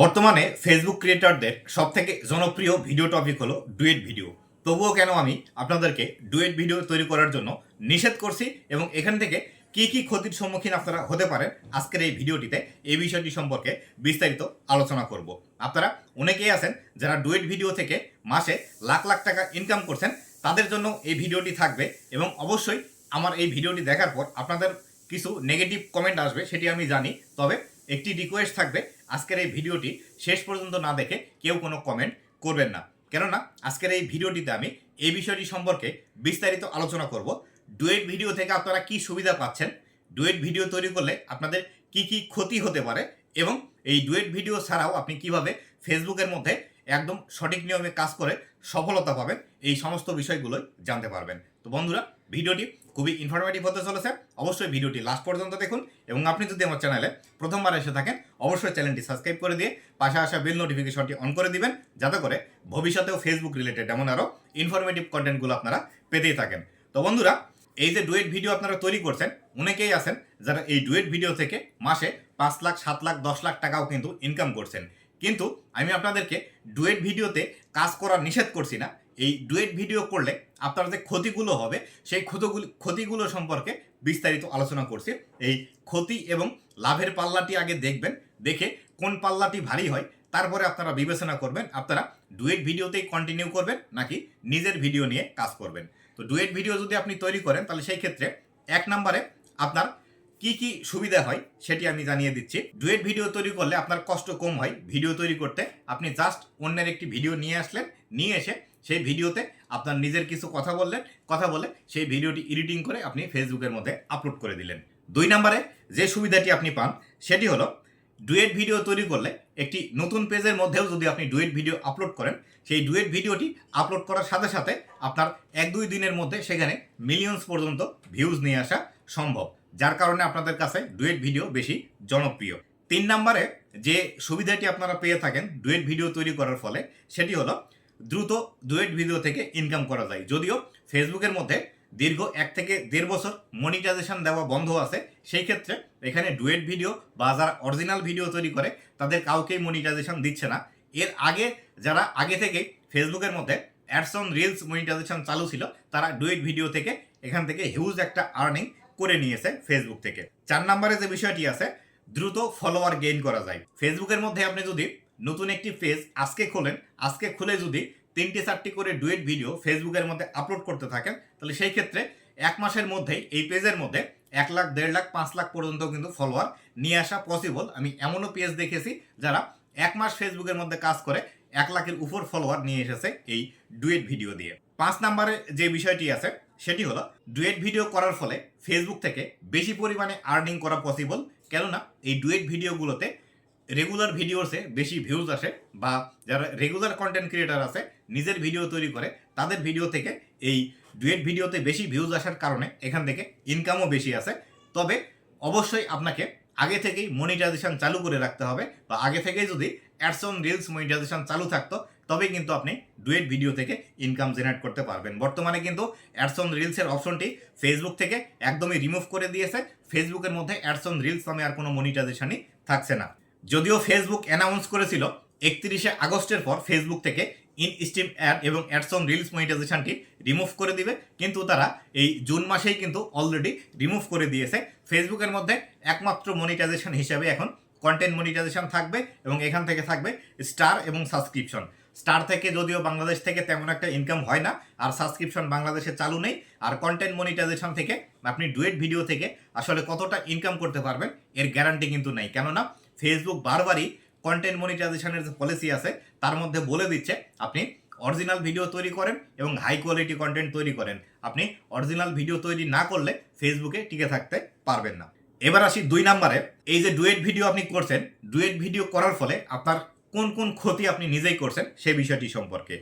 বর্তমানে ফেসবুক ক্রিয়েটরদের সব থেকে জনপ্রিয় ভিডিও টপিক হলো ডুয়েট ভিডিও তবুও কেন আমি আপনাদেরকে ডুয়েট ভিডিও তৈরি করার জন্য নিষেধ করছি এবং এখান থেকে কি কি ক্ষতির সম্মুখীন আপনারা হতে পারেন আজকের এই ভিডিওটিতে এই বিষয়টি সম্পর্কে বিস্তারিত আলোচনা করব। আপনারা অনেকেই আছেন যারা ডুয়েট ভিডিও থেকে মাসে লাখ লাখ টাকা ইনকাম করছেন, তাদের জন্য এই ভিডিওটি থাকবে এবং অবশ্যই আমার এই ভিডিওটি দেখার পর আপনাদের কিছু নেগেটিভ কমেন্ট আসবে, সেটি আমি জানি। তবে একটি রিকোয়েস্ট থাকবে আজকের এই ভিডিওটি শেষ পর্যন্ত না দেখে কেউ কোনো কমেন্ট করবেন না। কেননা, আজকের এই ভিডিওটিতে আমি এই বিষয়টি সম্পর্কে বিস্তারিত আলোচনা করব। ডুয়েট ভিডিও থেকে আপনারা কি সুবিধা পাচ্ছেন? ডুয়েট ভিডিও তৈরি করলে আপনাদের কি কি ক্ষতি হতে পারে? এবং এই ডুয়েট ভিডিও ছাড়াও আপনি কীভাবে ফেসবুকের মধ্যে একদম সঠিক নিয়মে কাজ করে সফলতা পাবেন? এই সমস্ত বিষয়গুলোই জানতে পারবেন। তো বন্ধুরা, ভিডিওটি খুবই ইনফরমেটিভ হতে চলেছে। অবশ্যই ভিডিওটি লাস্ট পর্যন্ত দেখুন এবং আপনি যদি আমার চ্যানেলে প্রথমবার এসে থাকেন, অবশ্যই চ্যানেলটি সাবস্ক্রাইব করে দিয়ে পাশে আসা বেল নোটিফিকেশনটি অন করে দিবেন, যাতে করে ভবিষ্যতেও ফেসবুক রিলেটেড এমন আরও ইনফরমেটিভ কন্টেন্টগুলো আপনারা পেতেই থাকেন। তো বন্ধুরা, এই যে ডুয়েট ভিডিও আপনারা তৈরি করছেন, অনেকেই আছেন যারা এই ডুয়েট ভিডিও থেকে মাসে পাঁচ লাখ, সাত লাখ, দশ লাখ টাকাও কিন্তু ইনকাম করছেন। কিন্তু আমি আপনাদেরকে ডুয়েট ভিডিওতে কাজ করা নিষেধ করছি না। এই ডুয়েট ভিডিও করলে আপনার যে ক্ষতিগুলো হবে, সেই ক্ষতিগুলো ক্ষতিগুলো সম্পর্কে বিস্তারিত আলোচনা করছি। এই ক্ষতি এবং লাভের পাল্লাটি আগে দেখবেন, দেখে কোন পাল্লাটি ভারী হয়, তারপরে আপনারা বিবেচনা করবেন, আপনারা ডুয়েট ভিডিওতেই কন্টিনিউ করবেন, নাকি নিজের ভিডিও নিয়ে কাজ করবেন। তো ডুয়েট ভিডিও যদি আপনি তৈরি করেন, তাহলে সেই ক্ষেত্রে এক নম্বরে আপনার কি কি সুবিধা হয়, সেটি আমি জানিয়ে দিচ্ছি। ডুয়েট ভিডিও তৈরি করলে আপনার কষ্ট কম হয়, ভিডিও তৈরি করতে। আপনি জাস্ট অন্যের একটি ভিডিও নিয়ে আসলেন, নিয়ে এসে সেই ভিডিওতে আপনার নিজের কিছু কথা বললেন, কথা বলে সেই ভিডিওটি এডিটিং করে আপনি ফেসবুকের মধ্যে আপলোড করে দিলেন। দুই নম্বরে যে সুবিধাটি আপনি পান, সেটি হলো ডুয়েট ভিডিও তৈরি করলে একটি নতুন পেজের মধ্যেও যদি আপনি ডুয়েট ভিডিও আপলোড করেন, সেই ডুয়েট ভিডিওটি আপলোড করার সাথে সাথে আপনার এক দুই দিনের মধ্যে সেখানে মিলিয়ন্স পর্যন্ত ভিউজ নিয়ে আসা সম্ভব, যার কারণে আপনাদের কাছে ডুয়েট ভিডিও বেশি জনপ্রিয়। তিন নম্বরে যে সুবিধাটি আপনারা পেয়ে থাকেন ডুয়েট ভিডিও তৈরি করার ফলে, সেটি হলো দ্রুত ডুয়েট ভিডিও থেকে ইনকাম করা যায়। যদিও ফেসবুকের মধ্যে দীর্ঘ এক থেকে দেড় বছর মনিটাইজেশন দেওয়া বন্ধ আছে, সেই ক্ষেত্রে এখানে ডুয়েট ভিডিও বা যারা অরিজিনাল ভিডিও তৈরি করে, তাদের কাউকেই মনিটাইজেশন দিচ্ছে না। এর আগে যারা আগে থেকে ফেসবুকের মধ্যে অ্যাডস অন রিলস মনিটাইজেশন চালু ছিল, তারা ডুয়েট ভিডিও থেকে এখান থেকে হিউজ একটা আর্নিং করে নিয়েছে ফেসবুক থেকে। চার নম্বরে যে বিষয়টি আছে, দ্রুত ফলোয়ার গেইন করা যায়। ফেসবুকের মধ্যে আপনি যদি নতুন একটি পেজ আজকে খোলেন। আজকে খুলে যদি তিনটি চারটি করে ডুয়েট ভিডিও ফেসবুকের মধ্যে আপলোড করতে থাকেন, তাহলে সেই ক্ষেত্রে এক মাসের মধ্যেই, এই পেজের মধ্যে এক লাখ, দেড় লাখ, পাঁচ লাখ পর্যন্ত কিন্তু ফলোয়ার নিয়ে আসা পসিবল আমি এমনও পেজ দেখেছি যারা এক মাস ফেসবুকের মধ্যে কাজ করে, এক লাখের উপর ফলোয়ার নিয়ে এসেছে এই ডুয়েট ভিডিও দিয়ে। পাঁচ নম্বরে যে বিষয়টি আছে, সেটি হলো ডুয়েট ভিডিও করার ফলে ফেসবুক থেকে বেশি পরিমাণে আর্নিং করা পসিবল কেননা এই ডুয়েট ভিডিওগুলোতে রেগুলার ভিডিওসে বেশি ভিউজ আসে বা যারা রেগুলার কন্টেন্ট ক্রিয়েটার আছে, নিজের ভিডিও তৈরি করে, তাদের ভিডিও থেকে এই ডুয়েট ভিডিওতে বেশি ভিউজ আসার কারণে এখান থেকে ইনকামও বেশি আসে। তবে অবশ্যই আপনাকে আগে থেকেই মনিটাইজেশন চালু করে রাখতে হবে বা আগে থেকেই যদি অ্যাডস অন রিলস মনিটাইজেশন চালু থাকতো, তবেই কিন্তু আপনি ডুয়েট ভিডিও থেকে ইনকাম জেনারেট করতে পারবেন। বর্তমানে কিন্তু অ্যাডস অন রিলসের অপশনটি ফেসবুক থেকে একদমই রিমুভ করে দিয়েছে। ফেসবুকের মধ্যে অ্যাডস অন রিলস নামে আর কোনো মনিটাইজেশনই থাকছে না। যদিও ফেসবুক অ্যানাউন্স করেছিল, একত্রিশে আগস্টের পর ফেসবুক থেকে ইন স্টিম অ্যাড এবং অ্যাডস অন রিলস মনিটাইজেশনটি রিমুভ করে দিবে। কিন্তু তারা এই জুন মাসেই কিন্তু অলরেডি রিমুভ করে দিয়েছে। ফেসবুকের মধ্যে একমাত্র মনিটাইজেশন হিসেবে এখন কন্টেন্ট মনিটাইজেশন থাকবে এবং এখান থেকে থাকবে স্টার এবং সাবস্ক্রিপশন স্টার থেকে যদিও বাংলাদেশ থেকে তেমন একটা ইনকাম হয় না, আর সাবস্ক্রিপশন বাংলাদেশে চালু নেই, আর কন্টেন্ট মনিটাইজেশন থেকে আপনি ডুয়েট ভিডিও থেকে আসলে কতটা ইনকাম করতে পারবেন, এর গ্যারান্টি কিন্তু নেই। কেননা ফেসবুক বারবারই কন্টেন্ট মনিটাইজেশনের যে পলিসি আছে, তার মধ্যে বলে দিচ্ছে, আপনি অরিজিনাল ভিডিও তৈরি করেন এবং হাই কোয়ালিটি কন্টেন্ট তৈরি করেন। আপনি অরিজিনাল ভিডিও তৈরি না করলে ফেসবুকে টিকে থাকতে পারবেন না। এবার আসি দুই নম্বরে, এই যে ডুয়েট ভিডিও আপনি করছেন ডুয়েট ভিডিও করার ফলে আপনার কোন কোন ক্ষতি আপনি নিজেই করছেন সেই বিষয়টি সম্পর্কে।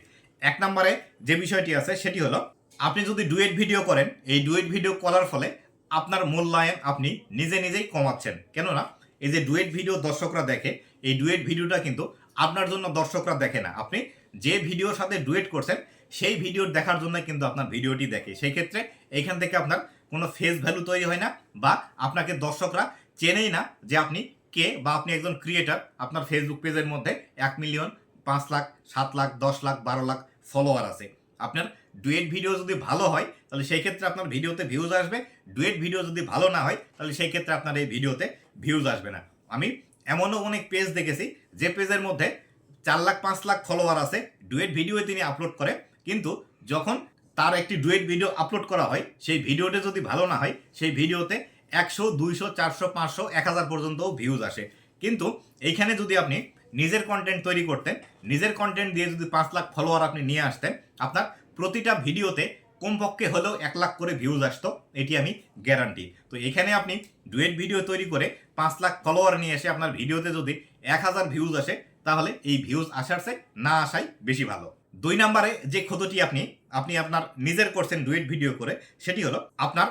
এক নম্বরে যে বিষয়টি আছে, সেটি হলো আপনি যদি ডুয়েট ভিডিও করেন, এই ডুয়েট ভিডিও করার ফলে আপনার মূল্যায়ন আপনি নিজে নিজেই কমাচ্ছেন। কেননা এই যে ডুয়েট ভিডিও দর্শকরা দেখে, এই ডুয়েট ভিডিওটা কিন্তু আপনার জন্য দর্শকরা দেখে না। আপনি যে ভিডিওর সাথে ডুয়েট করছেন, সেই ভিডিও দেখার জন্য কিন্তু আপনার ভিডিওটি দেখে। সেই ক্ষেত্রে এইখান থেকে আপনার কোনো ফেস ভ্যালু তৈরি হয় না বা আপনাকে দর্শকরা চেনেই না যে আপনি কে বা আপনি একজন ক্রিয়েটার আপনার ফেসবুক পেজের মধ্যে এক মিলিয়ন পাঁচ লাখ, সাত লাখ, দশ লাখ, বারো লাখ ফলোয়ার আছে। আপনার ডুয়েট ভিডিও যদি ভালো হয়, তাহলে সেই ক্ষেত্রে আপনার ভিডিওতে ভিউজ আসবে। ডুয়েট ভিডিও যদি ভালো না হয়, তাহলে সেই ক্ষেত্রে আপনার এই ভিডিওতে ভিউজ আসবে না। আমি এমনও অনেক পেজ দেখেছি, যে পেজের মধ্যে চার লাখ, পাঁচ লাখ ফলোয়ার আছে ডুয়েট ভিডিও তিনি আপলোড করে। কিন্তু যখন তার একটি ডুয়েট ভিডিও আপলোড করা হয়, সেই ভিডিওটা যদি ভালো না হয়, সেই ভিডিওতে একশো, দুইশো, চারশো, পাঁচশো, এক হাজার পর্যন্তও ভিউজ আসে। কিন্তু এইখানে যদি আপনি নিজের কন্টেন্ট তৈরি করতেন, নিজের কন্টেন্ট দিয়ে যদি পাঁচ লাখ ফলোয়ার আপনি নিয়ে আসতেন, আপনার প্রতিটা ভিডিওতে কমপক্ষে হলেও এক লাখ করে ভিউজ আসতো, এটি আমি গ্যারান্টি তো এখানে আপনি ডুয়েট ভিডিও তৈরি করে পাঁচ লাখ ফলোয়ার নিয়ে এসে আপনার ভিডিওতে যদি এক হাজার ভিউজ আসে, তাহলে এই ভিউজ আসার চেয়ে না আসাই বেশি ভালো। দুই নম্বরে যে ক্ষতিটি আপনি আপনি আপনার নিজের করছেন ডুয়েট ভিডিও করে, সেটি হলো আপনার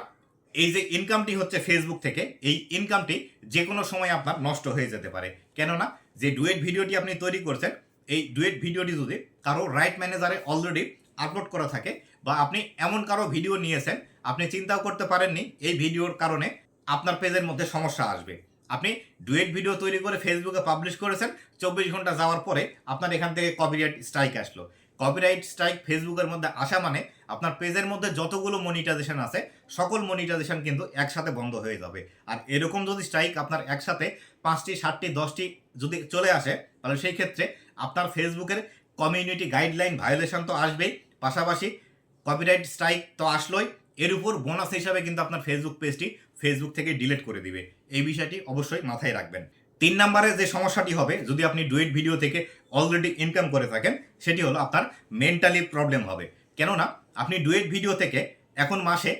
এই যে ইনকামটি হচ্ছে ফেসবুক থেকে, এই ইনকামটি যে কোনো সময় আপনার নষ্ট হয়ে যেতে পারে। কেননা, যে ডুয়েট ভিডিওটি আপনি তৈরি করছেন, এই ডুয়েট ভিডিওটি যদি কারও রাইট ম্যানেজারে অলরেডি আপলোড করা থাকে বা আপনি এমন কারও ভিডিও নিয়েছেন, আপনি চিন্তাও করতে পারেননি, এই ভিডিওর কারণে আপনার পেজের মধ্যে সমস্যা আসবে। আপনি ডুয়েট ভিডিও তৈরি করে ফেসবুকে পাবলিশ করেছেন, চব্বিশ ঘণ্টা যাওয়ার পরে আপনার এখান থেকে কপিরাইট স্ট্রাইক আসলো। কপিরাইট স্ট্রাইক ফেসবুকের মধ্যে আসা মানে আপনার পেজের মধ্যে যতগুলো মনিটাইজেশন আছে, সকল মনিটাইজেশন কিন্তু একসাথে বন্ধ হয়ে যাবে। আর এরকম যদি স্ট্রাইক আপনার একসাথে পাঁচটি, সাতটি, দশটি যদি চলে আসে, তাহলে সেই ক্ষেত্রে আপনার ফেসবুকের কমিউনিটি গাইডলাইন ভায়োলেশন তো আসবেই। পাশাপাশি কপিরাইট স্ট্রাইক তো আসলোই। এর উপর বোনাস হিসাবে কিন্তু আপনার ফেসবুক পেজটি ফেসবুক থেকে ডিলিট করে দিবে। এই বিষয়টি অবশ্যই মাথায় রাখবেন। তিন নম্বরে যে সমস্যাটি হবে, যদি আপনি ডুয়েট ভিডিও থেকে অলরেডি ইনকাম করে থাকেন, সেটি হলো আপনার মেন্টালি প্রবলেম হবে। কেননা, আপনি ডুয়েট ভিডিও থেকে এখন মাসে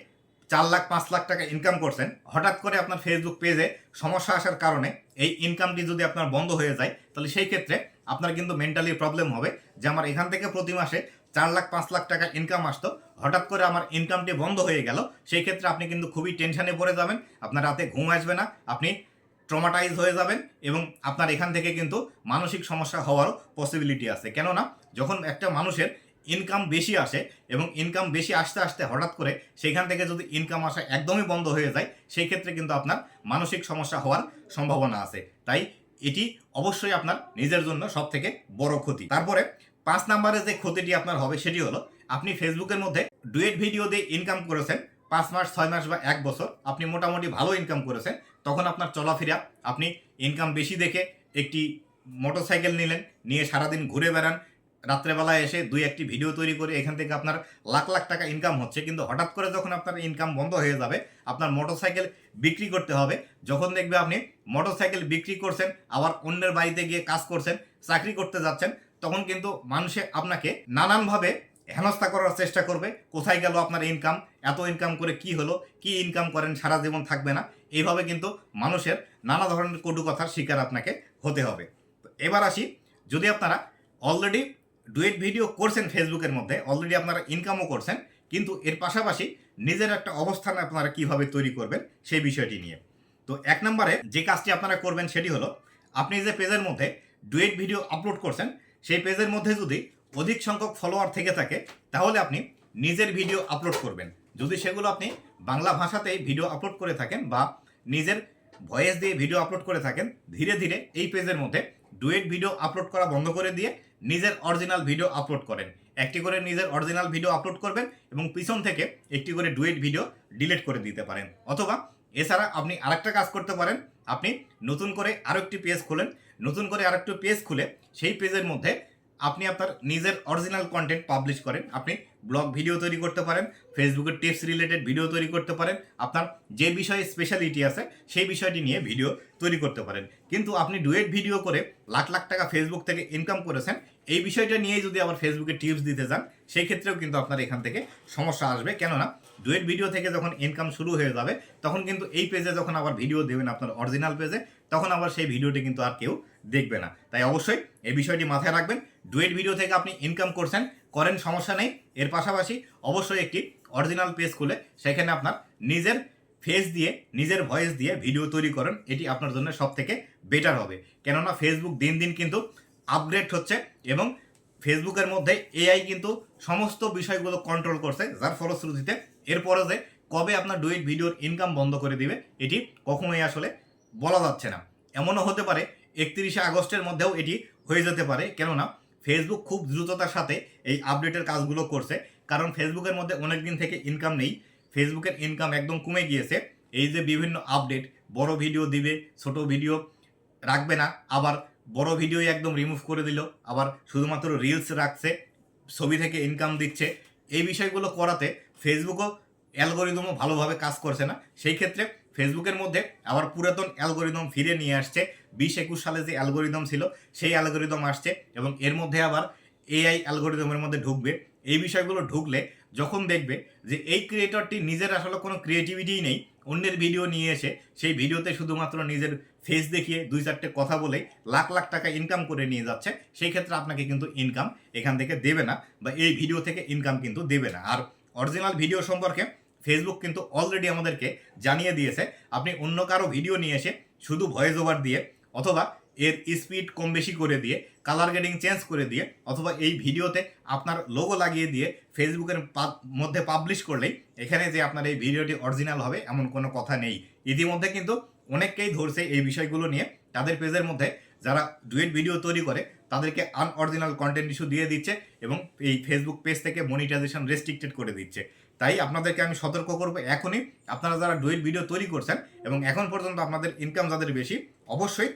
চার লাখ, পাঁচ লাখ টাকা ইনকাম করছেন, হঠাৎ করে আপনার ফেসবুক পেজে সমস্যা আসার কারণে এই ইনকামটি যদি আপনার বন্ধ হয়ে যায়, তাহলে সেই ক্ষেত্রে আপনার কিন্তু মেন্টালি প্রবলেম হবে যে আমার এখান থেকে প্রতি মাসে চার লাখ, পাঁচ লাখ টাকা ইনকাম আসতো। হঠাৎ করে আমার ইনকামটি বন্ধ হয়ে গেল। সেই ক্ষেত্রে আপনি কিন্তু খুবই টেনশানে পড়ে যাবেন। আপনার রাতে ঘুম আসবে না। আপনি ট্রমাটাইজ হয়ে যাবেন এবং আপনার এখান থেকে কিন্তু মানসিক সমস্যা হওয়ারও পসিবিলিটি আছে। কেননা, যখন একটা মানুষের ইনকাম বেশি আসে এবং ইনকাম বেশি আসতে আসতে হঠাৎ করে সেখান থেকে যদি ইনকাম আসা একদমই বন্ধ হয়ে যায়, সেই ক্ষেত্রে কিন্তু আপনার মানসিক সমস্যা হওয়ার সম্ভাবনা আছে। তাই এটি অবশ্যই আপনার নিজের জন্য সব থেকে বড় ক্ষতি। তারপরে পাঁচ নাম্বারে যে ক্ষতিটি আপনার হবে সেটি হলো, আপনি ফেসবুকের মধ্যে ডুয়েট ভিডিও দিয়ে ইনকাম করেছেন পাঁচ মাস, ছয় মাস বা এক বছর, আপনি মোটামুটি ভালো ইনকাম করেছেন, তখন আপনার চলাফেরা, আপনি ইনকাম বেশি দেখে একটি মোটরসাইকেল নিলেন, নিয়ে সারাদিন ঘুরে বেড়ান, রাত্রেবেলায় এসে দুই একটি ভিডিও তৈরি করে এখান থেকে আপনার লাখ লাখ টাকা ইনকাম হচ্ছে, কিন্তু হঠাৎ করে যখন আপনার ইনকাম বন্ধ হয়ে যাবে, আপনার মোটরসাইকেল বিক্রি করতে হবে, যখন দেখবে আপনি মোটরসাইকেল বিক্রি করছেন, আবার অন্যের বাড়িতে গিয়ে কাজ করছেন, চাকরি করতে যাচ্ছেন তখন কিন্তু মানুষে আপনাকে নানানভাবে হেনস্থা করার চেষ্টা করবে। কোথায় গেল আপনার ইনকাম এত ইনকাম করে কি হলো? কি ইনকাম করেন? সারা জীবন থাকবে না। এইভাবে কিন্তু মানুষের নানা ধরনের কটু কথার শিকার আপনাকে হতে হবে। তো এবার আসি, যদি আপনারা অলরেডি ডুয়েট ভিডিও করছেন ফেসবুকের মধ্যে অলরেডি আপনারা ইনকামও করছেন, কিন্তু এর পাশাপাশি নিজের একটা অবস্থান আপনারা কীভাবে তৈরি করবেন সেই বিষয়টি নিয়ে। তো এক নম্বরে যে কাজটি আপনারা করবেন সেটি হলো, আপনি যে পেজের মধ্যে ডুয়েট ভিডিও আপলোড করছেন সেই পেজের মধ্যে যদি অধিক সংখ্যক ফলোয়ার থেকে থাকে, তাহলে আপনি নিজের ভিডিও আপলোড করবেন। যদি সেগুলো আপনি বাংলা ভাষাতেই ভিডিও আপলোড করে থাকেন বা নিজের ভয়েস দিয়ে ভিডিও আপলোড করে থাকেন, ধীরে ধীরে এই পেজের মধ্যে ডুয়েট ভিডিও আপলোড করা বন্ধ করে দিয়ে নিজের অরিজিনাল ভিডিও আপলোড করেন। একটি করে নিজের অরিজিনাল ভিডিও আপলোড করবেন এবং পিছন থেকে একটি করে ডুয়েট ভিডিও ডিলিট করে দিতে পারেন। অথবা এছাড়া আপনি আরেকটা কাজ করতে পারেন আপনি নতুন করে আরেকটি পেজ খুলেন। নতুন করে আরেকটি পেজ খুলে, সেই পেজের মধ্যে আপনি আপনার নিজের অরিজিনাল কন্টেন্ট পাবলিশ করেন। আপনি ব্লগ ভিডিও তৈরি করতে পারেন ফেসবুকের টিপস রিলেটেড ভিডিও তৈরি করতে পারেন, আপনার যে বিষয়ে স্পেশালিটি আছে, সেই বিষয়টি নিয়ে ভিডিও তৈরি করতে পারেন। কিন্তু আপনি ডুয়েট ভিডিও করে লাখ লাখ টাকা ফেসবুক থেকে ইনকাম করেছেন, এই বিষয়টা নিয়ে যদি আবার ফেসবুকে টিপস দিতে যান, সেই ক্ষেত্রেও কিন্তু আপনার এখান থেকে সমস্যা আসবে। কেননা ডুয়েট ভিডিও থেকে যখন ইনকাম শুরু হয়ে যাবে, তখন কিন্তু এই পেজে যখন আবার ভিডিও দেবেন আপনার অরিজিনাল পেজে তখন আবার সেই ভিডিওটি কিন্তু আর কেউ দেখবে না। তাই অবশ্যই এই বিষয়টি মাথায় রাখবেন। ডুয়েট ভিডিও থেকে আপনি ইনকাম করছেন, করেন সমস্যা নেই। এর পাশাপাশি অবশ্যই একটি অরিজিনাল পেজ খুলে সেখানে আপনার নিজের ফেস দিয়ে, নিজের ভয়েস দিয়ে ভিডিও তৈরি করেন। এটি আপনার জন্য সব থেকে বেটার হবে। কেননা ফেসবুক দিন দিন কিন্তু আপগ্রেড হচ্ছে এবং ফেসবুকের মধ্যে এআই কিন্তু সমস্ত বিষয়গুলো কন্ট্রোল করছে, যার ফলশ্রুতিতে এরপরে যে কবে আপনার ডুয়েট ভিডিওর ইনকাম বন্ধ করে দিবে, এটি কখনোই আসলে বলা যাচ্ছে না। এমনও হতে পারে, একত্রিশে আগস্টের মধ্যেও এটি হয়ে যেতে পারে, কেননা ফেসবুক খুব দ্রুততার সাথে এই আপডেটের কাজগুলো করছে। কারণ ফেসবুকের মধ্যে অনেক দিন থেকে ইনকাম নেই। ফেসবুকের ইনকাম একদম কমে গিয়েছে। এই যে বিভিন্ন আপডেট বড় ভিডিও দিবে, ছোট ভিডিও রাখবে না, আবার বড় ভিডিও একদম রিমুভ করে দিল, আবার শুধুমাত্র রিলস রাখছে, ছবি থেকে ইনকাম দিচ্ছে। এই বিষয়গুলো করাতে ফেসবুকও অ্যালগোরিদমও ভালোভাবে কাজ করছে না। সেই ক্ষেত্রে ফেসবুকের মধ্যে আবার পুরাতন অ্যালগোরিদম ফিরে নিয়ে আসছে। বিশ একুশ সালে যে অ্যালগোরিদম ছিল, সেই অ্যালগোরিদম আসছে এবং এর মধ্যে আবার এআই অ্যালগোরিদমের মধ্যে ঢুকবে। এই বিষয়গুলো ঢুকলে যখন দেখবে যে এই ক্রিয়েটরটি নিজের আসলে কোনো ক্রিয়েটিভিটিই নেই, অন্যের ভিডিও নিয়ে এসে সেই ভিডিওতে শুধুমাত্র নিজের ফেস দেখিয়ে দুই চারটে কথা বলে লাখ লাখ টাকা ইনকাম করে নিয়ে যাচ্ছে, সেই ক্ষেত্রে আপনাকে কিন্তু ইনকাম এখান থেকে দেবে না বা এই ভিডিও থেকে ইনকাম কিন্তু দেবে না। আর অরিজিনাল ভিডিও সম্পর্কে ফেসবুক কিন্তু অলরেডি আমাদেরকে জানিয়ে দিয়েছে। আপনি অন্য কারও ভিডিও নিয়ে এসে শুধু ভয়েস ওভার দিয়ে অথবা এর স্পিড কম বেশি করে দিয়ে কালার গ্রেডিং চেঞ্জ করে দিয়ে অথবা এই ভিডিওতে আপনার লোগো লাগিয়ে দিয়ে ফেসবুকের মধ্যে পাবলিশ করলেই এখানে যে আপনার এই ভিডিওটি অরিজিনাল হবে এমন কোনো কথা নেই। ইতিমধ্যে কিন্তু অনেককেই ধরছে এই বিষয়গুলো নিয়ে। তাদের পেজের মধ্যে যারা ডুয়েট ভিডিও তৈরি করে তাদেরকে আনঅরিজিনাল কন্টেন্ট ইস্যু দিয়ে দিচ্ছে এবং এই ফেসবুক পেজ থেকে মনিটাইজেশন রেস্ট্রিক্টেড করে দিচ্ছে। তাই আপনাদেরকে আমি সতর্ক করব এখনই। আপনারা যারা ডুয়েট ভিডিও তৈরি করছেন এবং এখন পর্যন্ত আপনাদের ইনকাম যাদের বেশি, অবশ্যই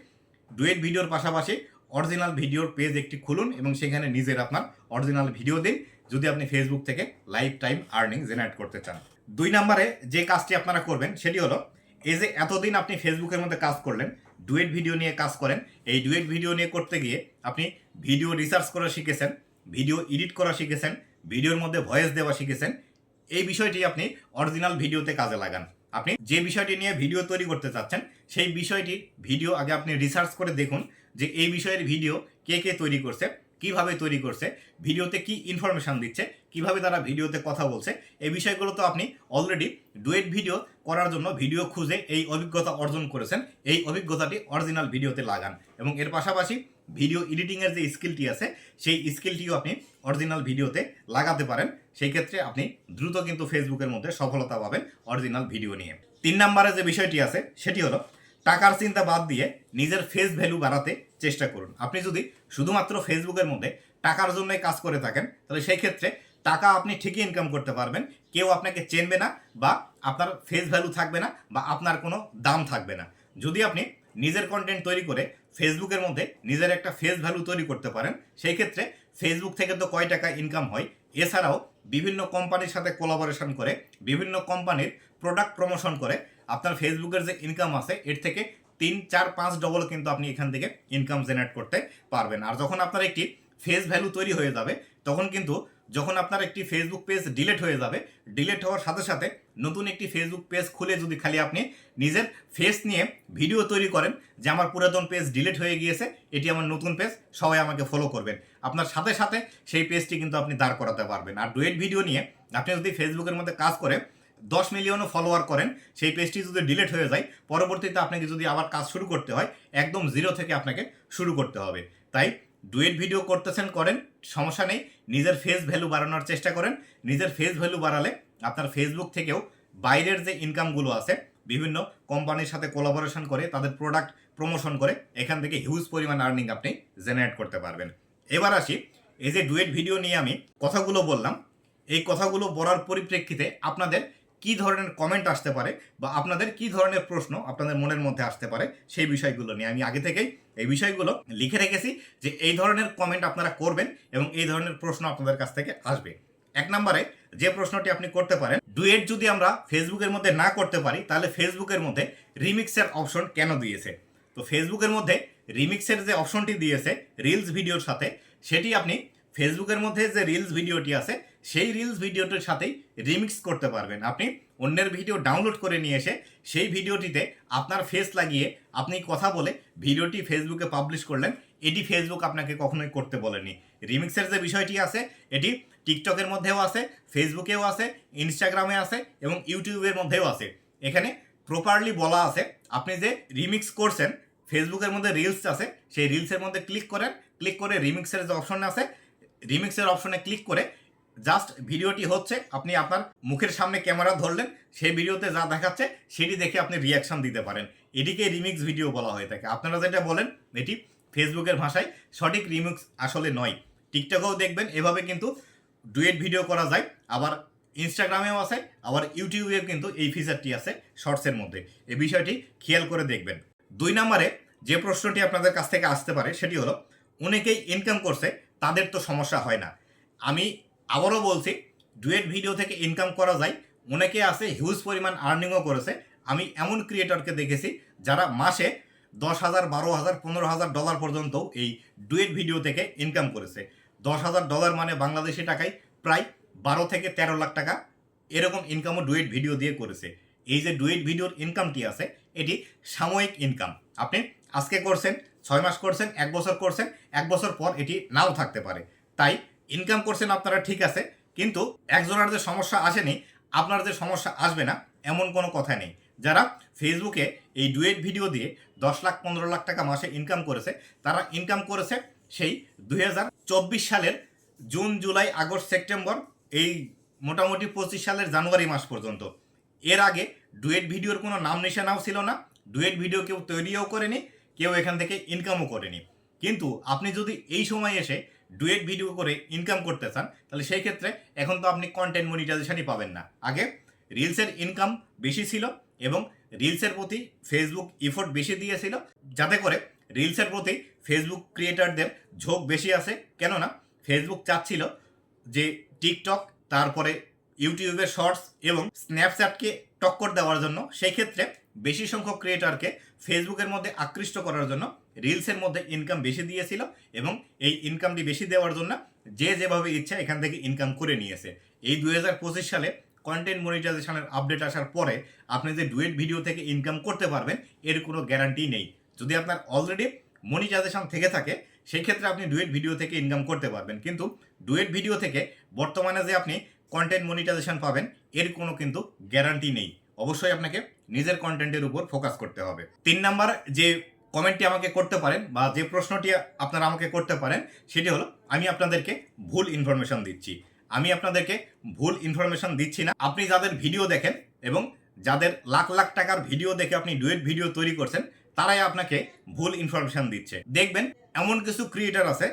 ডুয়েট ভিডিওর পাশাপাশি অরিজিনাল ভিডিওর পেজ একটি খুলুন এবং সেখানে নিজের আপনার অরিজিনাল ভিডিও দিন। যদি আপনি ফেসবুক থেকে লাইফ টাইম আর্নিং জেনারেট করতে চান। দুই নম্বরে যে কাজটি আপনারা করবেন সেটি হলো, এই যে এতদিন আপনি ফেসবুকের মধ্যে কাজ করলেন ডুয়েট ভিডিও নিয়ে কাজ করেন। এই ডুয়েট ভিডিও নিয়ে করতে গিয়ে আপনি ভিডিও রিসার্চ করা শিখেছেন, ভিডিও এডিট করা শিখেছেন, ভিডিওর মধ্যে ভয়েস দেওয়া শিখেছেন। এই বিষয়টি আপনি অরিজিনাল ভিডিওতে কাজে লাগান। আপনি যে বিষয়টি নিয়ে ভিডিও তৈরি করতে চাচ্ছেন, সেই বিষয়টি ভিডিও আগে আপনি রিসার্চ করে দেখুন যে এই বিষয়ের ভিডিও কে কে তৈরি করছে। কীভাবে তৈরি করছে, ভিডিওতে কি ইনফরমেশন দিচ্ছে, কীভাবে তারা ভিডিওতে কথা বলছে, এই বিষয়গুলো তো আপনি অলরেডি ডুয়েট ভিডিও করার জন্য ভিডিও খুঁজে এই অভিজ্ঞতা অর্জন করেছেন, এই অভিজ্ঞতাটি অরিজিনাল ভিডিওতে লাগান। এবং এর পাশাপাশি ভিডিও এডিটিংয়ের যে স্কিলটি আছে, সেই স্কিলটিও আপনি অরিজিনাল ভিডিওতে লাগাতে পারেন। সেই ক্ষেত্রে আপনি দ্রুত কিন্তু ফেসবুকের মধ্যে সফলতা পাবেন অরিজিনাল ভিডিও নিয়ে। তিন নম্বরে যে বিষয়টি আছে, সেটি হলো টাকার চিন্তা বাদ দিয়ে নিজের ফেস ভ্যালু বাড়াতে চেষ্টা করুন। আপনি যদি শুধুমাত্র ফেসবুকের মধ্যে টাকার জন্যই কাজ করে থাকেন, তাহলে সেই ক্ষেত্রে টাকা আপনি ঠিকই ইনকাম করতে পারবেন। কেউ আপনাকে চেনবে না বা আপনার ফেস ভ্যালু থাকবে না বা আপনার কোনো দাম থাকবে না। যদি আপনি নিজের কন্টেন্ট তৈরি করে ফেসবুকের মধ্যে নিজের একটা ফেস ভ্যালু তৈরি করতে পারেন, সেই ক্ষেত্রে ফেসবুক থেকে তো কয় টাকা ইনকাম হয়? এছাড়াও বিভিন্ন কোম্পানির সাথে কোলাবোরেশন করে, বিভিন্ন কোম্পানির প্রোডাক্ট প্রমোশন করে আপনার ফেসবুকের যে ইনকাম আছে, এর থেকে তিন, চার, পাঁচ ডবল কিন্তু আপনি এখান থেকে ইনকাম জেনারেট করতে পারবেন। আর যখন আপনার একটি ফেস ভ্যালু তৈরি হয়ে যাবে, তখন কিন্তু যখন আপনার একটি ফেসবুক পেজ ডিলেট হয়ে যাবে ডিলেট হওয়ার সাথে সাথে নতুন একটি ফেসবুক পেজ খুলে যদি খালি আপনি নিজের ফেস নিয়ে ভিডিও তৈরি করেন যে আমার পুরাতন পেজ ডিলেট হয়ে গিয়েছে, এটি আমার নতুন পেজ সবাই আমাকে ফলো করবেন। আপনার সাথে সাথে সেই পেজটি কিন্তু আপনি দাঁড় করাতে পারবেন। আর ডুয়েট ভিডিও নিয়ে আপনি যদি ফেসবুকের মধ্যে কাজ করে দশ মিলিয়নও ফলোয়ার করেন, সেই পেজটি যদি ডিলিট হয়ে যায়, পরবর্তীতে আপনাকে যদি আবার কাজ শুরু করতে হয়, একদম জিরো থেকে আপনাকে শুরু করতে হবে। তাই ডুয়েট ভিডিও করতেছেন, করেন, সমস্যা নেই। নিজের ফেস ভ্যালু বাড়ানোর চেষ্টা করেন। নিজের ফেস ভ্যালু বাড়ালে আপনার ফেসবুক থেকেও বাইরের যে ইনকামগুলো আছে, বিভিন্ন কোম্পানির সাথে কোলাবোরেশন করে, তাদের প্রোডাক্ট প্রমোশন করে, এখান থেকে হিউজ পরিমাণ আর্নিং আপনি জেনারেট করতে পারবেন। এবার আসি, এই যে ডুয়েট ভিডিও নিয়ে আমি কথাগুলো বললাম। এই কথাগুলো বলার পরিপ্রেক্ষিতে আপনাদের কি ধরনের কমেন্ট আসতে পারে বা আপনাদের কি ধরনের প্রশ্ন আপনাদের মনের মধ্যে আসতে পারে সেই বিষয়গুলো নিয়ে। আমি আগে থেকেই এই বিষয়গুলো লিখে রেখেছি যে এই ধরনের কমেন্ট আপনারা করবেন এবং এই ধরনের প্রশ্ন আপনাদের কাছ থেকে আসবে। এক নম্বরে যে প্রশ্নটি আপনি করতে পারেন, ডুয়েট যদি আমরা ফেসবুকের মধ্যে না করতে পারি, তাহলে ফেসবুকের মধ্যে রিমিক্সের অপশন কেন দিয়েছে? তো ফেসবুকের মধ্যে রিমিক্সের যে অপশনটি দিয়েছে রিলস ভিডিওর সাথে, সেটি আপনি ফেসবুকের মধ্যে যে রিলস ভিডিওটি আছে সেই রিলস ভিডিওটির সাথেই রিমিক্স করতে পারবেন। আপনি অন্যের ভিডিও ডাউনলোড করে নিয়ে এসে সেই ভিডিওটিতে আপনার ফেস লাগিয়ে আপনি কথা বলে ভিডিওটি ফেসবুকে পাবলিশ করলেন। এটি ফেসবুক আপনাকে কখনোই করতে বলেনি। রিমিক্সের যে বিষয়টি আছে, এটি টিকটকের মধ্যেও আছে ফেসবুকেও আছে ইনস্টাগ্রামে আছে এবং ইউটিউবের মধ্যেও আছে। এখানে প্রপারলি বলা আছে, আপনি যে রিমিক্স করছেন ফেসবুকের মধ্যে রিলস আছে, সেই রিলসের মধ্যে ক্লিক করেন। ক্লিক করে রিমিক্সের যে অপশন আছে রিমিক্সের অপশনে ক্লিক করে জাস্ট ভিডিওটি হচ্ছে, আপনি আপনার মুখের সামনে ক্যামেরা ধরলেন, সেই ভিডিওতে যা দেখাচ্ছে, সেটি দেখে আপনি রিয়াকশন দিতে পারেন। এটিকে রিমিক্স ভিডিও বলা হয়ে থাকে। আপনারা যেটা বলেন, এটি ফেসবুকের ভাষায় সঠিক রিমিক্স আসলে নয়। টিকটকেও দেখবেন, এভাবে কিন্তু ডুয়েট ভিডিও করা যায়। আবার ইনস্টাগ্রামেও আছে, আবার ইউটিউবেও কিন্তু এই ফিচারটি আছে শর্টসের মধ্যে। এই বিষয়টি খেয়াল করে দেখবেন। দুই নম্বরে যে প্রশ্নটি আপনাদের কাছ থেকে আসতে পারে, সেটি হলো, অনেকেই ইনকাম করছে, তাদের তো সমস্যা হয় না। আমি আবারও বলছি, ডুয়েট ভিডিও থেকে ইনকাম করা যায়। অনেকে আছে হিউজ পরিমাণ আর্নিংও করেছে। আমি এমন ক্রিয়েটরকে দেখেছি যারা মাসে দশ হাজার, বারো হাজার, পনেরো হাজার ডলার পর্যন্ত এই ডুয়েট ভিডিও থেকে ইনকাম করেছে। দশ হাজার ডলার মানে বাংলাদেশি টাকায় প্রায় বারো থেকে তেরো লাখ টাকা এরকম ইনকামও ডুয়েট ভিডিও দিয়ে করেছে। এই যে ডুয়েট ভিডিওর ইনকামটি আছে, এটি সাময়িক ইনকাম আপনি আজকে করছেন, ছয় মাস করছেন, এক বছর করছেন, এক বছর পর এটি নাও থাকতে পারে। তাই ইনকাম করছেন আপনারা ঠিক আছে, কিন্তু একজনের যে সমস্যা আসেনি, আপনার যে সমস্যা আসবে না, এমন কোনো কথা নেই। যারা ফেসবুকে এই ডুয়েট ভিডিও দিয়ে দশ লাখ, পনেরো লাখ টাকা মাসে ইনকাম করেছে, তারা ইনকাম করেছে সেই দু হাজার চব্বিশ সালের জুন, জুলাই, আগস্ট, সেপ্টেম্বর, এই মোটামুটি পঁচিশ সালের জানুয়ারি মাস পর্যন্ত। এর আগে ডুয়েট ভিডিওর কোনো নাম নিশানাও ছিল না, ডুয়েট ভিডিও কেউ তৈরিও করেনি, কেউ এখান থেকে ইনকামও করেনি। কিন্তু আপনি যদি এই সময় এসে ডুয়েট ভিডিও করে ইনকাম করতে চান, তাহলে সেই ক্ষেত্রে এখন তো আপনি কন্টেন্ট মনিটাইজেশনই পাবেন না। আগে রিলসের ইনকাম বেশি ছিল এবং রিলসের প্রতি ফেসবুক ইফোর্ট বেশি দিয়েছিল, যাতে করে রিলসের প্রতি ফেসবুক ক্রিয়েটারদের ঝোঁক বেশি আছে কেননা ফেসবুক চাচ্ছিল যে টিকটক তারপরে ইউটিউবের শর্টস এবং স্ন্যাপচ্যাটকে টক্কর দেওয়ার জন্য, সেই ক্ষেত্রে বেশি সংখ্যক ক্রিয়েটারকে ফেসবুকের মধ্যে আকৃষ্ট করার জন্য রিলসের মধ্যে ইনকাম বেশি দিয়েছিল এবং এই ইনকামটি বেশি দেওয়ার জন্য যে যেভাবে ইচ্ছা এখান থেকে ইনকাম করে নিয়েছে। এই দুই হাজার পঁচিশ সালে কন্টেন্ট মনিটাইজেশনের আপডেট আসার পরে আপনি যে ডুয়েট ভিডিও থেকে ইনকাম করতে পারবেন, এর কোনো গ্যারান্টি নেই। যদি আপনার অলরেডি মনিটাইজেশন থেকে থাকে সেই ক্ষেত্রে আপনি ডুয়েট ভিডিও থেকে ইনকাম করতে পারবেন। কিন্তু ডুয়েট ভিডিও থেকে বর্তমানে যে আপনি কন্টেন্ট মনিটাইজেশন পাবেন, এর কোনো কিন্তু গ্যারান্টি নেই। অবশ্যই আপনাকে নিজের কন্টেন্টের উপর ফোকাস করতে হবে। তিন নাম্বার যে কমেন্টটি আমাকে করতে পারেন বা যে প্রশ্নটি আপনারা আমাকে করতে পারেন, সেটি হলো, আমি আপনাদেরকে ভুল ইনফরমেশন দিচ্ছি। আমি আপনাদেরকে ভুল ইনফরমেশন দিচ্ছি না। আপনি যাদের ভিডিও দেখেন এবং যাদের লাখ লাখ টাকার ভিডিও দেখে আপনি ডুয়েট ভিডিও তৈরি করছেন, তারাই আপনাকে ভুল ইনফরমেশন দিচ্ছে। দেখবেন এমন কিছু ক্রিয়েটার আছে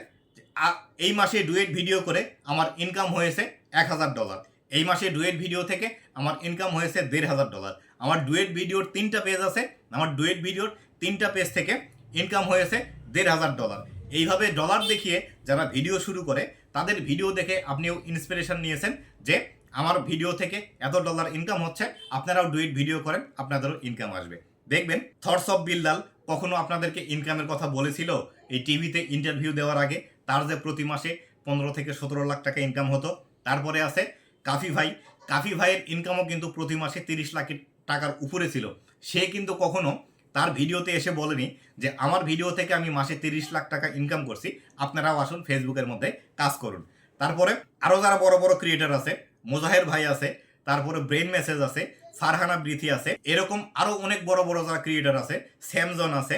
এই মাসে ডুয়েট ভিডিও করে আমার ইনকাম হয়েছে এক হাজার ডলার এই মাসে ডুয়েট ভিডিও থেকে আমার ইনকাম হয়েছে দেড় হাজার ডলার আমার ডুয়েট ভিডিওর তিনটা পেজ আছে, আমার ডুয়েট ভিডিওর তিনটা পেজ থেকে ইনকাম হয়েছে দেড় হাজার ডলার এইভাবে ডলার দেখিয়ে যারা ভিডিও শুরু করে, তাদের ভিডিও দেখে আপনিও ইন্সপিরেশন নিয়েছেন যে আমার ভিডিও থেকে এত ডলার ইনকাম হচ্ছে, আপনারাও ডুয়েট ভিডিও করেন, আপনাদেরও ইনকাম আসবে। দেখবেন থটস অফ বিল্লাল কখনো আপনাদেরকে ইনকামের কথা বলেছিল? এই টিভিতে ইন্টারভিউ দেওয়ার আগে, তার যে প্রতি মাসে পনেরো থেকে সতেরো লাখ টাকা ইনকাম হতো, তারপরে আছে কাফি ভাই, কাফি ভাইয়ের ইনকামও কিন্তু প্রতি মাসে তিরিশ লাখ টাকার উপরে ছিল। সে কিন্তু কখনো তার ভিডিওতে এসে বলেনি যে, আমার ভিডিও থেকে আমি মাসে তিরিশ লাখ টাকা ইনকাম করছি, আপনারাও আসুন ফেসবুকের মধ্যে কাজ করুন। তারপরে আরও যারা বড় বড় ক্রিয়েটার আছে, মোজাহের ভাই আছে, তারপরে ব্রেন মেসেজ আছে ফারহানা বৃথি আছে, এরকম আরও অনেক বড় বড় যারা ক্রিয়েটার আছে স্যামজন আছে,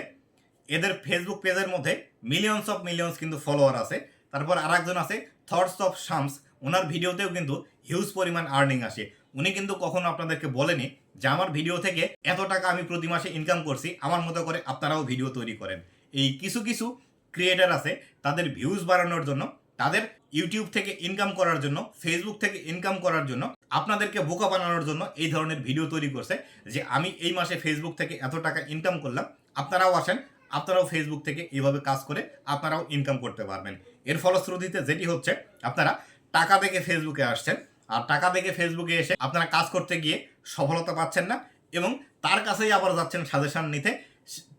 এদের ফেসবুক পেজের মধ্যে মিলিয়নস অফ মিলিয়নস কিন্তু ফলোয়ার আছে। তারপর আরেকজন আছে থটস অফ শামস ওনার ভিডিওতেও কিন্তু হিউজ পরিমাণ আর্নিং আসে। উনি কিন্তু কখনো আপনাদেরকে বলেনি যে আমার ভিডিও থেকে এত টাকা আমি প্রতি মাসে ইনকাম করছি, আমার মতো করে আপনারাও ভিডিও তৈরি করেন। এই কিছু কিছু ক্রিয়েটার আছে, তাদের ভিউজ বাড়ানোর জন্য, তাদের ইউটিউব থেকে ইনকাম করার জন্য ফেসবুক থেকে ইনকাম করার জন্য, আপনাদেরকে বোকা বানানোর জন্য এই ধরনের ভিডিও তৈরি করছে যে আমি এই মাসে ফেসবুক থেকে এত টাকা ইনকাম করলাম, আপনারাও আসেন, আপনারাও ফেসবুক থেকে এইভাবে কাজ করে আপনারাও ইনকাম করতে পারবেন। এর ফলশ্রুতিতে যেটি হচ্ছে, আপনারা টাকা দেখে ফেসবুকে আসছেন। আর টাকা দেখে ফেসবুকে এসে আপনারা কাজ করতে গিয়ে সফলতা পাচ্ছেন না এবং তার কাছেই আবার যাচ্ছেন সাজেশন নিতে।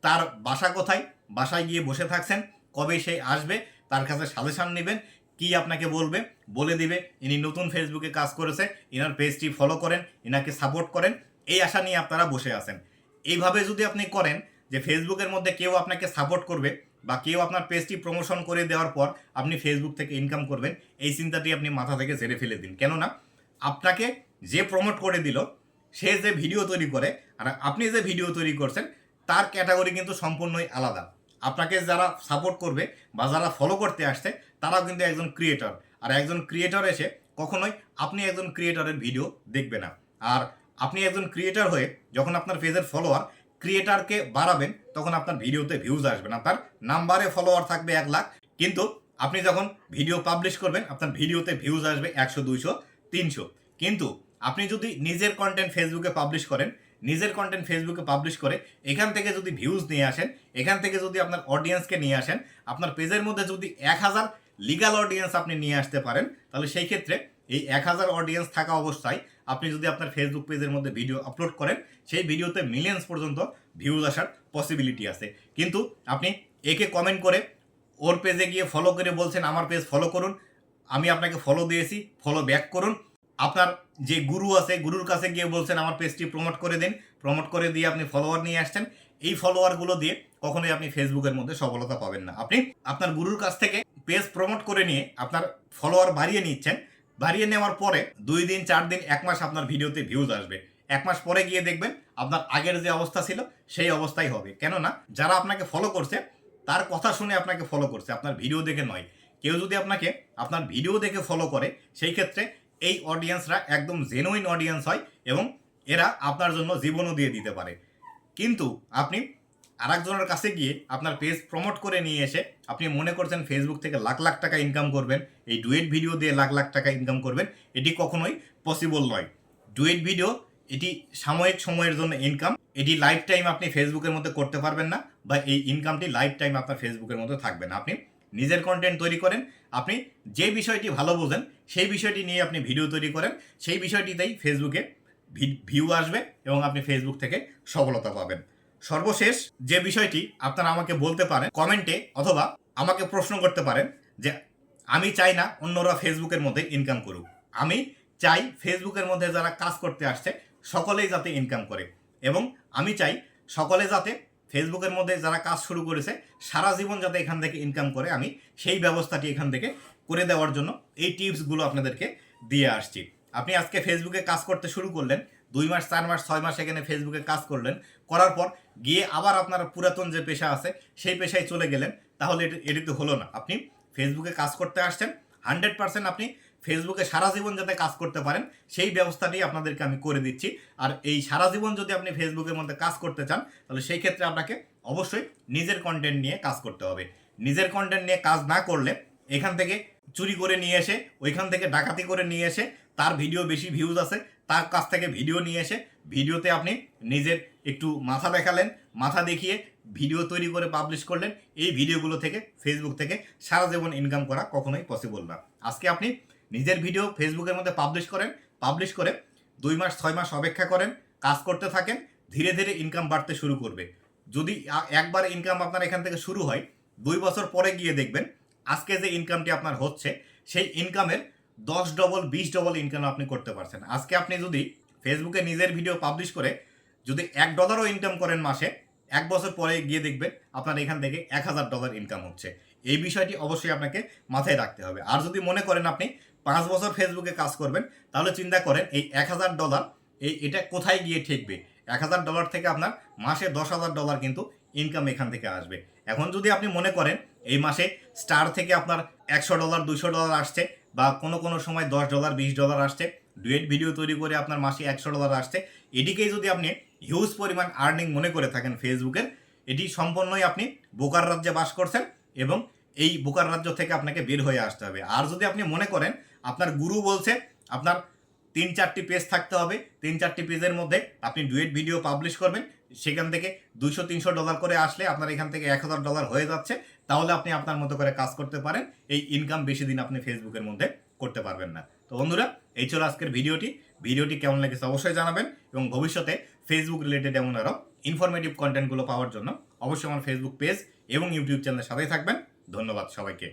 তার বাসা কোথায়? বাসায় গিয়ে বসে থাকছেন। কবে সে আসবে? তার কাছে সাজেশন নেবেন। কি আপনাকে বলবে? বলে দিবে। ইনি নতুন ফেসবুকে কাজ করেছে। ইনার পেজটি ফলো করেন। ইনাকে সাপোর্ট করেন। এই আশা নিয়ে আপনারা বসে আছেন। এইভাবে যদি আপনি করেন যে ফেসবুকের মধ্যে কেউ আপনাকে সাপোর্ট করবে বা কেউ আপনার পেজটি প্রমোশন করে দেওয়ার পর আপনি ফেসবুক থেকে ইনকাম করবেন, এই চিন্তাটি আপনি মাথা থেকে ঝেড়ে ফেলে দিন। কেননা, আপনাকে যে প্রমোট করে দিল, সে যে ভিডিও তৈরি করে আর আপনি যে ভিডিও তৈরি করছেন, তার ক্যাটাগরি কিন্তু সম্পূর্ণই আলাদা। আপনাকে যারা সাপোর্ট করবে বা যারা ফলো করতে আসছে, তারাও কিন্তু একজন ক্রিয়েটর আর একজন ক্রিয়েটর এসে কখনোই আপনি একজন ক্রিয়েটরের ভিডিও দেখবে না। আর আপনি একজন ক্রিয়েটর হয়ে যখন আপনার পেজের ফলোয়ার ক্রিয়েটারকে বাড়াবেন, তখন আপনার ভিডিওতে ভিউজ আসবে না। আপনার নাম্বারে ফলোয়ার থাকবে এক লাখ। কিন্তু আপনি যখন ভিডিও পাবলিশ করবেন, আপনার ভিডিওতে ভিউজ আসবে একশো, দুইশো, তিনশো। কিন্তু আপনি যদি নিজের কন্টেন্ট ফেসবুকে পাবলিশ করেন, নিজের কন্টেন্ট ফেসবুকে পাবলিশ করে, এখান থেকে যদি ভিউজ নিয়ে আসেন, এখান থেকে যদি আপনার অডিয়েন্সকে নিয়ে আসেন, আপনার পেজের মধ্যে যদি এক হাজার লিগাল অডিয়েন্স আপনি নিয়ে আসতে পারেন, তাহলে সেই ক্ষেত্রে এই এক হাজার অডিয়েন্স থাকা অবস্থায় আপনি যদি আপনার ফেসবুক পেজের মধ্যে ভিডিও আপলোড করেন, সেই ভিডিওতে মিলিয়ন্স পর্যন্ত ভিউজ আসার পসিবিলিটি আছে। কিন্তু আপনি একে কমেন্ট করে ওর পেজে গিয়ে ফলো করে বলছেন, আমার পেজ ফলো করুন, আমি আপনাকে ফলো দিয়েছি ফলো ব্যাক করুন। আপনার যে গুরু আছে গুরুর কাছে গিয়ে বলছেন, আমার পেজটি প্রমোট করে দিন। প্রমোট করে দিয়ে আপনি ফলোয়ার নিয়ে আসছেন। এই ফলোয়ারগুলো দিয়ে কখনোই আপনি ফেসবুকের মধ্যে সফলতা পাবেন না। আপনি আপনার গুরুর কাছ থেকে পেজ প্রমোট করে নিয়ে আপনার ফলোয়ার বাড়িয়ে নিচ্ছেন বাড়িয়ে নেওয়ার পরে দুই দিন, চার দিন, এক মাস আপনার ভিডিওতে ভিউজ আসবে। এক মাস পরে গিয়ে দেখবেন আপনার আগের যে অবস্থা ছিল, সেই অবস্থাই হবে। কেননা যারা আপনাকে ফলো করছে, তার কথা শুনে আপনাকে ফলো করছে, আপনার ভিডিও দেখে নয়। কেউ যদি আপনাকে আপনার ভিডিও দেখে ফলো করে, সেই ক্ষেত্রে এই অডিয়েন্সরা একদম জেনুইন অডিয়েন্স হয় এবং এরা আপনার জন্য জীবনও দিয়ে দিতে পারে। কিন্তু আপনি আরেকজনের কাছে গিয়ে আপনার পেজ প্রমোট করে নিয়ে এসে আপনি মনে করছেন ফেসবুক থেকে লাখ লাখ টাকা ইনকাম করবেন, এই ডুয়েট ভিডিও দিয়ে লাখ লাখ টাকা ইনকাম করবেন, এটি কখনোই পসিবল নয়। ডুয়েট ভিডিও এটি সাময়িক সময়ের জন্য ইনকাম এটি লাইফ টাইম আপনি ফেসবুকের মধ্যে করতে পারবেন না বা এই ইনকামটি লাইফ টাইম আপনার ফেসবুকের মধ্যে থাকবে না। আপনি নিজের কন্টেন্ট তৈরি করেন, আপনি যে বিষয়টি ভালো বোঝেন, সেই বিষয়টি নিয়ে আপনি ভিডিও তৈরি করেন, সেই বিষয়টিতেই ফেসবুকে ভিউ আসবে এবং আপনি ফেসবুক থেকে সফলতা পাবেন। সর্বশেষ যে বিষয়টি আপনারা আমাকে বলতে পারেন, কমেন্টে অথবা আমাকে প্রশ্ন করতে পারেন যে আমি চাই না অন্যরা ফেসবুকের মধ্যে ইনকাম করুক। আমি চাই ফেসবুকের মধ্যে যারা কাজ করতে আসছে, সকলেই যাতে ইনকাম করে এবং আমি চাই সকলে যাতে ফেসবুকের মধ্যে যারা কাজ শুরু করেছে, সারা জীবন যাতে এখান থেকে ইনকাম করে। আমি সেই ব্যবস্থাটি এখান থেকে করে দেওয়ার জন্য এই টিপসগুলো আপনাদেরকে দিয়ে আসছি। আপনি আজকে ফেসবুকে কাজ করতে শুরু করলেন দুই মাস, চার মাস, ছয় মাস এখানে ফেসবুকে কাজ করলেন। করার পর গিয়ে আবার আপনার পুরাতন যে পেশা আছে, সেই পেশায় চলে গেলেন। তাহলে এটি এটি তো হলো না। আপনি ফেসবুকে কাজ করতে আসছেন হান্ড্রেড পার্সেন্ট আপনি ফেসবুকে সারা জীবন যাতে কাজ করতে পারেন, সেই ব্যবস্থাটি আপনাদেরকে আমি করে দিচ্ছি। আর এই সারা জীবন যদি আপনি ফেসবুকের মধ্যে কাজ করতে চান, তাহলে সেই ক্ষেত্রে আপনাকে অবশ্যই নিজের কন্টেন্ট নিয়ে কাজ করতে হবে। নিজের কন্টেন্ট নিয়ে কাজ না করলে এখান থেকে চুরি করে নিয়ে এসে, ওইখান থেকে ডাকাতি করে নিয়ে এসে, তার ভিডিও বেশি ভিউজ আছে তার কাছ থেকে ভিডিও নিয়ে এসে ভিডিওতে আপনি নিজের একটু মাথা দেখালেন, মাথা দেখিয়ে ভিডিও তৈরি করে পাবলিশ করলেন। এই ভিডিওগুলো থেকে ফেসবুক থেকে সারা জীবন ইনকাম করা কখনোই পসিবল না। আজকে আপনি নিজের ভিডিও ফেসবুকের মধ্যে পাবলিশ করেন পাবলিশ করে দুই মাস, ছয় মাস অপেক্ষা করেন, কাজ করতে থাকেন, ধীরে ধীরে ইনকাম বাড়তে শুরু করবে। যদি একবার ইনকাম আপনার এখান থেকে শুরু হয়, দুই বছর পরে গিয়ে দেখবেন আজকে যে ইনকামটি আপনার হচ্ছে, সেই ইনকামের দশ ডবল বিশ ডবল ইনকাম আপনি করতে পারছেন। আজকে আপনি যদি ফেসবুকে নিজের ভিডিও পাবলিশ করে যদি এক ডলারও ইনকাম করেন মাসে, এক বছর পরে গিয়ে দেখবেন আপনার এখান থেকে এক হাজার ডলার ইনকাম হচ্ছে। এই বিষয়টি অবশ্যই আপনাকে মাথায় রাখতে হবে। আর যদি মনে করেন আপনি পাঁচ বছর ফেসবুকে কাজ করবেন, তাহলে চিন্তা করেন এই এক হাজার ডলার এই এটা কোথায় গিয়ে ঠেকবে? এক হাজার ডলার থেকে আপনার মাসে দশ হাজার ডলার কিন্তু ইনকাম এখান থেকে আসবে। এখন যদি আপনি মনে করেন এই মাসে স্টার থেকে আপনার একশো ডলার দুশো ডলার আসছে বা কোনো কোনো সময় দশ ডলার বিশ ডলার আসছে। ডুয়েট ভিডিও তৈরি করে আপনার মাসে একশো ডলার আসছে। এটিকেই যদি আপনি হিউজ পরিমাণ আর্নিং মনে করে থাকেন ফেসবুকের এটি সম্পূর্ণই আপনি বোকার রাজ্যে বাস করছেন এবং এই বোকার রাজ্য থেকে আপনাকে বের হয়ে আসতে হবে। আর যদি আপনি মনে করেন আপনার গুরু বলছে আপনার তিন চারটি পেজ থাকতে হবে, তিন চারটি পেজের মধ্যে আপনি ডুয়েট ভিডিও পাবলিশ করবেন। সেখান থেকে দুইশো, তিনশো ডলার করে আসলে আপনার এখান থেকে এক হাজার ডলার হয়ে যাচ্ছে। তাহলে আপনি আপনার মতো করে কাজ করতে পারেন। এই ইনকাম বেশি দিন আপনি ফেসবুকের মধ্যে করতে পারবেন না। তো বন্ধুরা, এই ছিল আজকের ভিডিওটি। ভিডিওটি কেমন লেগেছে অবশ্যই জানাবেন এবং ভবিষ্যতে ফেসবুক রিলেটেড এমন আরও ইনফরমেটিভ কন্টেন্টগুলো পাওয়ার জন্য অবশ্যই আমার ফেসবুক পেজ এবং ইউটিউব চ্যানেলের সাথেই থাকবেন। ধন্যবাদ সবাইকে।